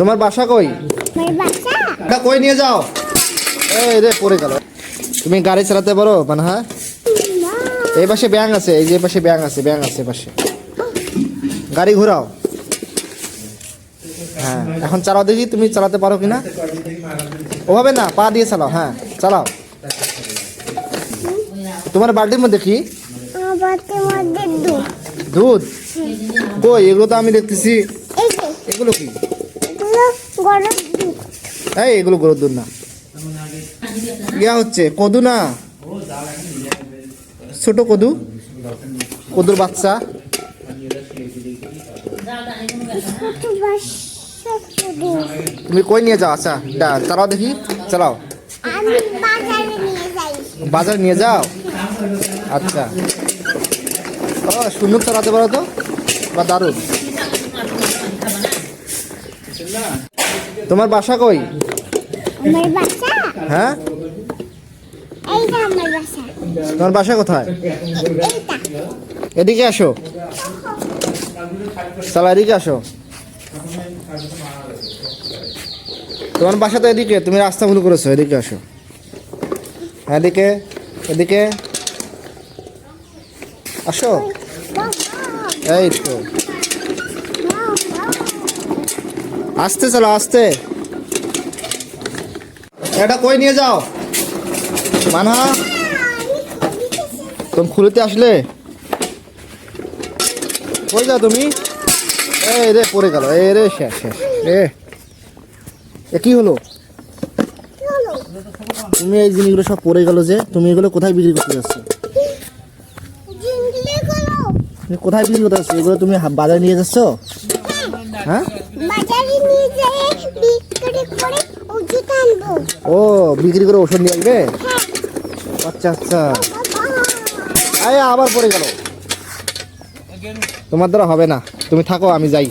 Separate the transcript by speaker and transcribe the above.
Speaker 1: তোমার বাসা কই?
Speaker 2: বাসা?
Speaker 1: কই নিয়ে যাও? এই রে পড়ে গেল। তুমি গাড়ি চালাতে পারো মানে হ্যাঁ? এই পাশে ব্যাং আছে এই যে পাশে ব্যাং আছে ব্যাং আছে পাশে। গাড়ি ঘোরাও। হ্যাঁ এখন চালাও দেখি তুমি চালাতে পারো কিনা? ওভাবে না পা দিয়ে চালাও হ্যাঁ চালাও। তোমার বাড়ির মধ্যে কি?
Speaker 2: দুধ।
Speaker 1: কই এগুলো তো আমি দেখতেছি। এগুলো কি? এই, এগুলো গরুর দুধ না। ইয়া হচ্ছে, কদু না? ছোট কদু? কদুর বাচ্চা। তুমি কই নিয়ে যাও? আচ্ছা চালাও দেখি, চালাও।
Speaker 2: বাজারে নিয়ে
Speaker 1: যাও? আচ্ছা। সুন্দর চালাতে পারো তো? বা দারুণ। তোমার বাসা কই?
Speaker 2: আমার বাসা?
Speaker 1: হ্যাঁ?
Speaker 2: এইটা আমার বাসা।
Speaker 1: তোমার বাসা কোথায়? এদিকে আসো। চালা এদিকে আসো। তোমার বাসা তো এদিকে তুমি রাস্তা ভুল করেছ এদিকে আসো। হ্যাঁ এদিকে এদিকে। আসো। এই তো। আস্তে চলো আস্তে। এটা কই নিয়ে যাও? মানহা তুমি খুলিতে আসলে? কই যাও তুমি? এই রে পড়ে গেল। এ রে শেষ শেষ। এ এ কি হলো? তুমি এই জিনিসগুলো সব পড়ে গেল যে তুমি এগুলো কোথায় বিক্রি করতে যাচ্ছ? তুমি কোথায় বিক্রি করতে যাচ্ছ? এগুলো তুমি বাজারে নিয়ে যাচ্ছ? হ্যাঁ?
Speaker 2: বাজারে নিয়ে যেয়ে বিক্রি করে ওষুধ আনব।
Speaker 1: ও বিক্রি করে ওষুধ নিয়ে আসবে?
Speaker 2: হ্যাঁ।
Speaker 1: আচ্ছা আচ্ছা। আয় আবার পড়ে গেল। তোমার দ্বারা হবে না। তুমি থাকো আমি যাই।